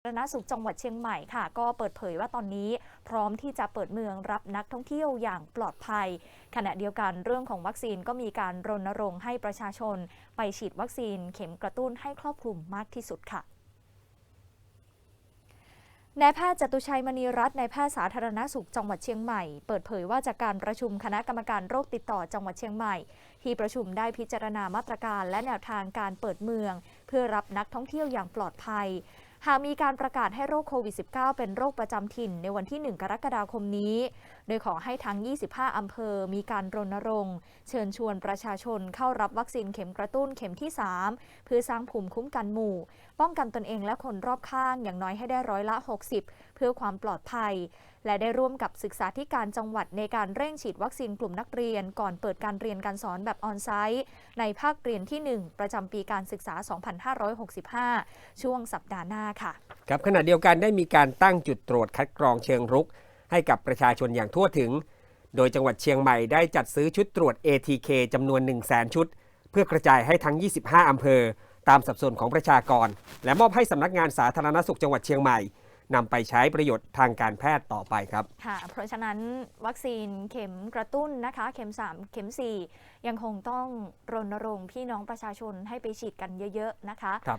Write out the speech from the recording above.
สาธารณสุขจังหวัดเชียงใหม่ค่ะ ก็เปิดเผยว่าตอนนี้พร้อมที่จะเปิดเมืองรับนักท่องเที่ยวอย่างปลอดภัย ขณะเดียวกันเรื่องของวัคซีนก็มีการรณรงค์ให้ประชาชน ไปฉีดวัคซีนเข็มกระตุ้นให้ครอบคลุมมากที่สุดค่ะนายแพทย์จตุชัยมณีรัตน์นายแพทย์สาธารณสุขจังหวัดเชียงใหม่ เปิดเผยว่าจากการประชุมคณะกรรมการโรคติดต่อจังหวัดเชียงใหม่ ที่ประชุมได้พิจารณามาตรการและแนวทางการเปิดเมือง เพื่อรับนักท่องเที่ยวอย่างปลอดภัย หากมีการประกาศให้โรคโควิด -19 เป็นโรคประจำถิ่นในวันที่ 1 กรกฎาคมนี้ โดยขอให้ทั้ง 25 อำเภอ มีการรณรงค์ เชิญชวนประชาชนเข้ารับวัคซีนเข็มกระตุ้นเข็มที่ 3 เพื่อสร้างภูมิคุ้มกันหมู่ ป้องกันตนเองและคนรอบข้างอย่างน้อยให้ได้ร้อยละ 60 เพื่อความปลอดภัยและได้ร่วมกับศึกษาธิการจังหวัดในการเร่งฉีดวัคซีนกลุ่มนักเรียน ก่อนเปิดการเรียนการสอนแบบออนไซต์ในภาคเรียนที่ 1 ประจำปีการศึกษา 2565 ช่วงสัปดาห์หน้าค่ะครับขณะเดียวกันได้มีการตั้งจุดตรวจคัดกรองเชิงรุก ให้กับประชาชนอย่างทั่วถึง โดยจังหวัดเชียงใหม่ได้จัดซื้อชุดตรวจ ATK จำนวน 1 0 0 0 0แชุด เพื่อกระจายให้ทั้ง 25 อำเภอ ตามสัดส่วนของประชากร และมอบให้สำนักงานสาธารณสุขจังหวัดเชียงใหม่ นำไปใช้ประโยชน์ทางการแพทย์ต่อไปครับค่ะเพราะฉะนั้นวัคซีนเข็มกระตุ้นนะคะ เข็ม 3 เข็ม 4 ยังคงต้องรณรงค์พี่น้องประชาชนให้ไปฉีดกันเยอะ ๆ นะคะครับ